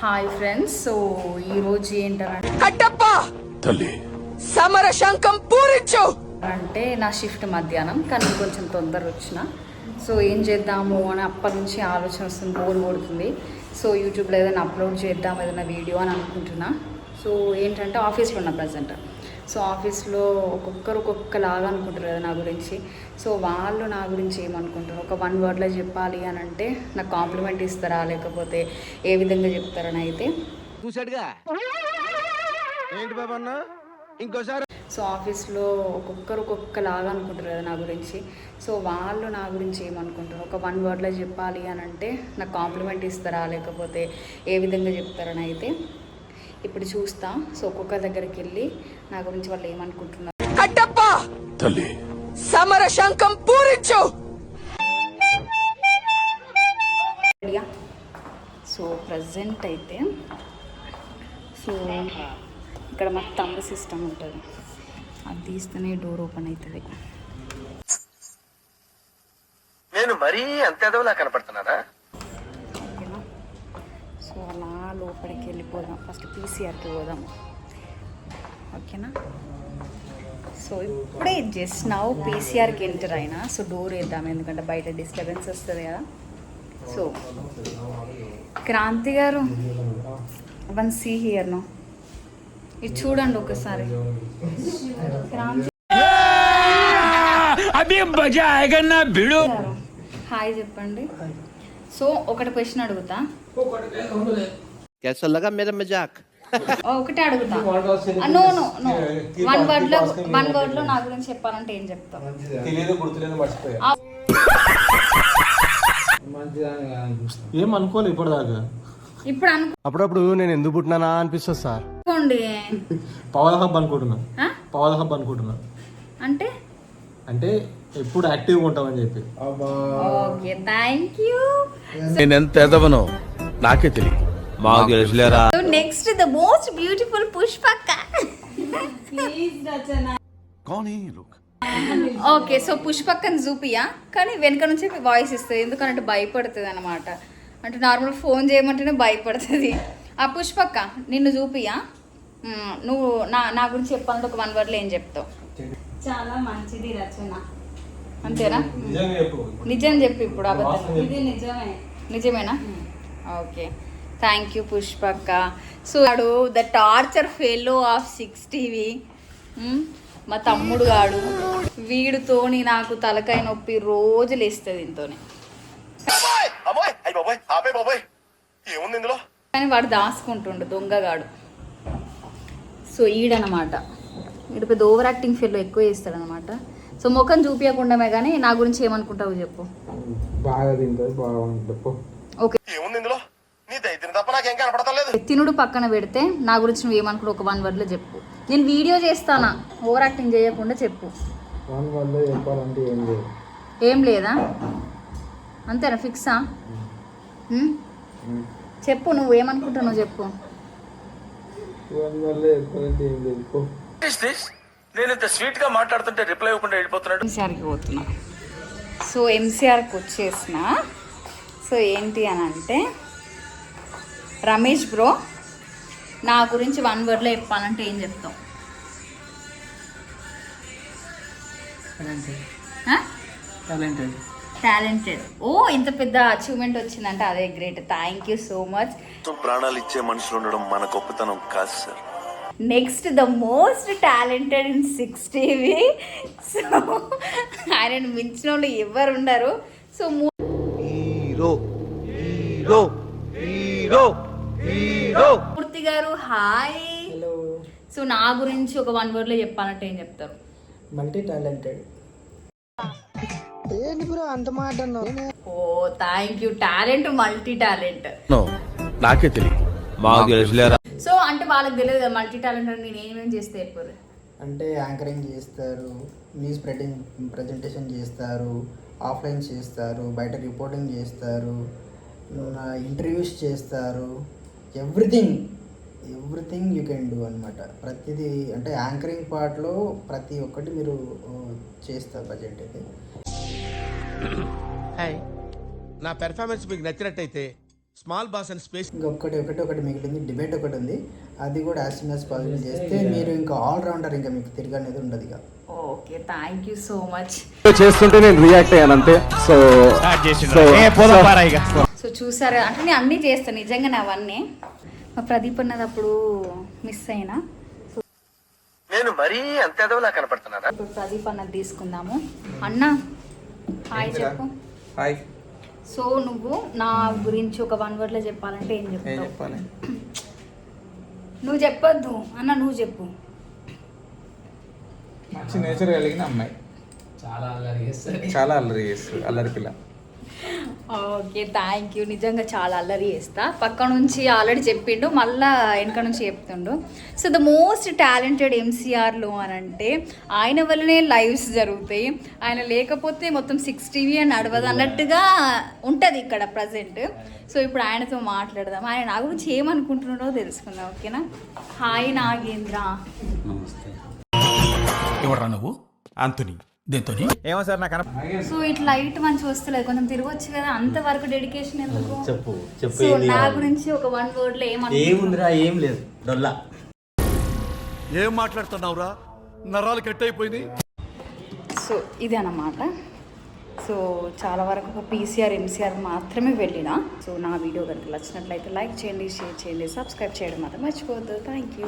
Hi friends so ఈరోజు ఏంటంటే కట్టప్ప! తల్లి. సమర శంఖం పూరించు! అంటే నా షిఫ్ట్ మధ్యాహ్నం కానీ కొంచెం తొందర వచ్చిన. సో ఏం చేద్దాము అని అప్పటి నుంచి ఆలోచన వస్తుంది బోర్ కొడుతుంది సో యూట్యూబ్లో ఏదైనా అప్లోడ్ చేద్దాం ఏదైనా వీడియో అని అనుకుంటున్నా. సో ఏంటంటే ఆఫీస్లో ఉన్నా ప్రజెంట్ సో ఆఫీస్లో ఒక్కొక్కరు ఒక్కొక్కలాగా అనుకుంటారు కదా నా గురించి. సో వాళ్ళు నా గురించి ఏమనుకుంటారు? ఒక వన్ వర్డ్లో చెప్పాలి అని అంటే నాకు కాంప్లిమెంట్ ఇస్తారా? లేకపోతే ఏ విధంగా చెప్తారని అయితే. చూసాడుగా ఏంటి ఇంకోసారి. సో ఆఫీస్లో ఒక్కొక్కరు ఒక్కొక్కలాగా అనుకుంటారు కదా నా గురించి. సో వాళ్ళు నా గురించి ఏమనుకుంటారు? ఒక వన్ వర్డ్లో చెప్పాలి అని అంటే నాకు కాంప్లిమెంట్ ఇస్తారా? లేకపోతే ఏ విధంగా చెప్తారని అయితే. ఇప్పుడు చూస్తా. సో ఒక్కొక్క దగ్గరికి వెళ్ళి నా గురించి వాళ్ళు ఏమనుకుంటున్నారు? కట్టప్ప! తల్లి. సమర శంఖం పూరించు! సో ప్రజెంట్ అయితే సో ఇక్కడ మాకు తమ్ముడు సిస్టమ్ ఉంటుంది. అది తీస్తేనే డోర్ ఓపెన్ అవుతుంది నేను మరీ అంత ఎదవలా కనపడుతున్నారా సో అలా లోపలికి వెళ్ళిపోదాం. ఫస్ట్ పీసీఆర్కి పోదాం ఓకేనా? సో ఇప్పుడే జస్ట్ నౌ పీసీఆర్కి ఎంటర్ అయినా సో డోర్ వేద్దాం. ఎందుకంటే బయట డిస్టర్బెన్స్ వస్తుంది కదా. సో క్రాంతి గారు వన్ సీ హియర్ నో ఇది చూడండి ఒకసారి. క్రాంతి హాయ్ చెప్పండి. సో ఒకటి క్వశ్చన్ అడుగుతా कैसा लगा मेरा मजाक ఓ, ఒకటే అడుగుతా no no no one word లో వన్ వర్డ్ లో నా గురించి చెప్పాలంటే ఏం చెప్తావు తెలియదు గుర్తులేదు మర్చిపోయా ఆ. ఏం అనుకోలే ఇప్పటిదాకా ఇప్పుడు అప్పుడప్పుడు నేను ఎందుకు పుట్టినానా అనిపిస్తుంది సార్ అనుకోండి పవర్ హబ్ అనుకుంటున్నా ఆ? పవర్ హబ్ అనుకుంటున్నా అంటే అంటే ఎప్పుడు యాక్టివ్గా ఉంటామని చెప్పి. ఓకే థ్యాంక్ యూ నేను ఎంత ఎదవనో నాకే తెలియదు తెలుసులేరా? Next the most beautiful పుష్పక్క. Okay so పుష్పక్కని చూపియా. కానీ వెనక నుంచి వాయిస్ ఇస్తుంది. ఎందుకంటే భయపడుతుంది అనమాట అంటే నార్మల్ ఫోన్ చేయమంటేనే భయపడుతుంది. ఆ పుష్పక్క నిన్ను చూపియా? నువ్వు నా నా గురించి చెప్పాలంటే ఒక వన్ వర్డ్లో ఏం చెప్తావు? చాలా మంచిది రచన. అంతేనా? నిజం చెప్పు ఇప్పుడు అబద్ధం. నిజమేనా? ఓకే. Thank you పుష్పక్క. సో వాడు the torture fellow of six TV. మా తమ్ముడు గాడు. వీడితోని నాకు తలకాయ నొప్పి రోజు లేస్తుంది దీంతోని. కానీ వాడు దాచుకుంటుండు దొంగగాడు సో ఈడనమాట. వీడు పెద్ద ఓవర్ యాక్టింగ్ ఫీల్లో ఎక్కువ చేస్తాడనమాట. సో ముఖం చూపించకుండామే కానీ నా గురించి ఏమనుకుంటావు చెప్పు. బాగా తింటుంది బాగుంటుంది ఓకే. ఏముంది ఇందులో? తినుడు పక్కన పెడితే నా గురించి నువ్వు ఏమనుకుంటావు ఒక వన్ వర్డ్లో చెప్పు. నేను వీడియో చేస్తానా? ఓవర్ యాక్టింగ్ చేయకుండా చెప్పు. వన్ వల్ల చెప్పాలంటే ఏం లేదు. ఏం లేదా? అంతేనా? ఫిక్సా? చెప్పు నువ్వు ఏమనుకుంటావు నువ్వు చెప్పు వన్ వల్ల చెప్పాలంటే ఏం లేదు నేను ఇంత స్వీట్గా మాట్లాడుతుంటే రిప్లై ఇవ్వకుండా వెళ్ళిపోతున్నాడు. ఎంసీఆర్కి పోతున్నా. సో ఎంసీఆర్కి వచ్చేసిన. సో ఏంటి అని అంటే రమేష్ బ్రో నా గురించి వన్ వర్డ్లో చెప్పాలంటే ఏం చెప్తావు? టాలెంటెడ్ టాలెంటెడ్ ఓ ఇంత పెద్ద అచీవ్మెంట్ వచ్చిందంటే అదే great thank you so much ప్రాణాలు ఇచ్చే మనుషులు ఉండడం మన గొప్పతనం కాదు sir next the most talented in six TV so ఆయన మించిన వాళ్ళు ఎవరు ఉండరు. So hero hero hero hero. Murthy గారు హాయ్. సో నా గురించి ఒక వన్ వర్డ్లో చెప్పాలంటే ఏం చెప్తారు? Multi talented oh thank you talent multi talent నాకే తెలియదు. మాకు తెలుసులేరా సో అంటే వాళ్ళకి తెలియదు కదా మల్టీ టాలెంట్ అని నేను ఏమేమి చేస్తే చెప్పారు అంటే యాంకరింగ్ చేస్తారు న్యూస్ ప్రెజెంట్ ప్రజెంటేషన్ చేస్తారు ఆఫ్లైన్ చేస్తారు బయట రిపోర్టింగ్ చేస్తారు ఇంటర్వ్యూస్ చేస్తారు. Everything everything you can do అనమాట ప్రతిదీ అంటే యాంకరింగ్ పార్ట్లో ప్రతి ఒక్కటి మీరు చేస్తారు ప్రజెంట్ అయితే. నా పెర్ఫార్మెన్స్ మీకు నచ్చినట్టయితే స్మాల్ బాస్ అండ్ స్పేస్ ఇంకొకటి ఒకటి ఒకటి మిగిలింది డిబేట్ ఒకటి ఉంది. అది కూడా యాజ్ సూన్ యాజ్ పాసిబుల్ చేస్తే మీరు ఇంకా ఆల్రౌండర్ ఇంకా మీకు తిరిగి అనేది ఉండదు ఇక. Okay thank you so much చేస్తుంటే నేను రియాక్ట్ అయ్యాను అంతే. సో సో చూసారా అంటే నేను అన్నీ చేస్తాను నిజంగానే అవన్నీ. మా ప్రదీప్ అన్నది అప్పుడు మిస్ అయినా. నేను మరీ అంత ఎదవలా కనపడుతున్నారా ఇప్పుడు ప్రదీప్ అన్నది తీసుకుందాము. అన్న హాయ్ చెప్పు. హాయ్. సో నువ్వు నా గురించి ఒక వన్ వర్డ్లో చెప్పాలంటే ఏం చెప్పాలి? నువ్వు చెప్పొద్దు. అన్న నువ్వు చెప్పు. మంచి నేచర్ కలిగిన అమ్మాయి. చాలా అల్లరి చేస్తుంది. చాలా అల్లరి చేస్తుంది. అల్లరి పిల్ల. ఓకే థ్యాంక్ యూ నిజంగా చాలా అల్లరి చేస్తా. పక్క నుంచి ఆల్రెడీ చెప్పిండు మళ్ళా వెనక నుంచి చెప్తుండు. సో ద మోస్ట్ టాలెంటెడ్ ఎంసీఆర్లో అని అంటే ఆయన వల్లనే లైవ్స్ జరుగుతాయి. ఆయన లేకపోతే మొత్తం సిక్స్ టీవీ అని నడవదు అన్నట్టుగా ఉంటుంది ఇక్కడ ప్రజెంట్ సో ఇప్పుడు ఆయనతో మాట్లాడదాం. ఆయన నా గురించి ఏమనుకుంటున్నాడో తెలుసుకుందాం ఓకేనా? హాయ్ నాగేంద్ర. ఎవడ్రా నువ్వు? దేంతోని ఏమో సార్ నాకు సో ఇట్లా లైట్ మంచి వస్తలేదు. కొంచెం తిరగొచ్చు కదా. అంతవరకు డెడికేషన్ ఎందుకు? చెప్పు చెప్పు నా? గురించి ఒక వన్ వర్డ్లో ఏమనుకుంటున్నావు? ఏముందిరా ఏం లేదు. డొల్లా. ఏం మాట్లాడుతున్నావురా? నరాలు కట్ అయిపోయింది సో ఇది అన్నమాట. సో చాలా వరకు ఒక పీసీఆర్ ఎంసీఆర్ మాత్రమే వెళ్ళిన. సో నా వీడియో కనుక నచ్చినట్లయితే లైక్ చేయండి షేర్ చేయండి సబ్స్క్రైబ్ చేయడం మాత్రం మర్చిపోవద్దు. Thank you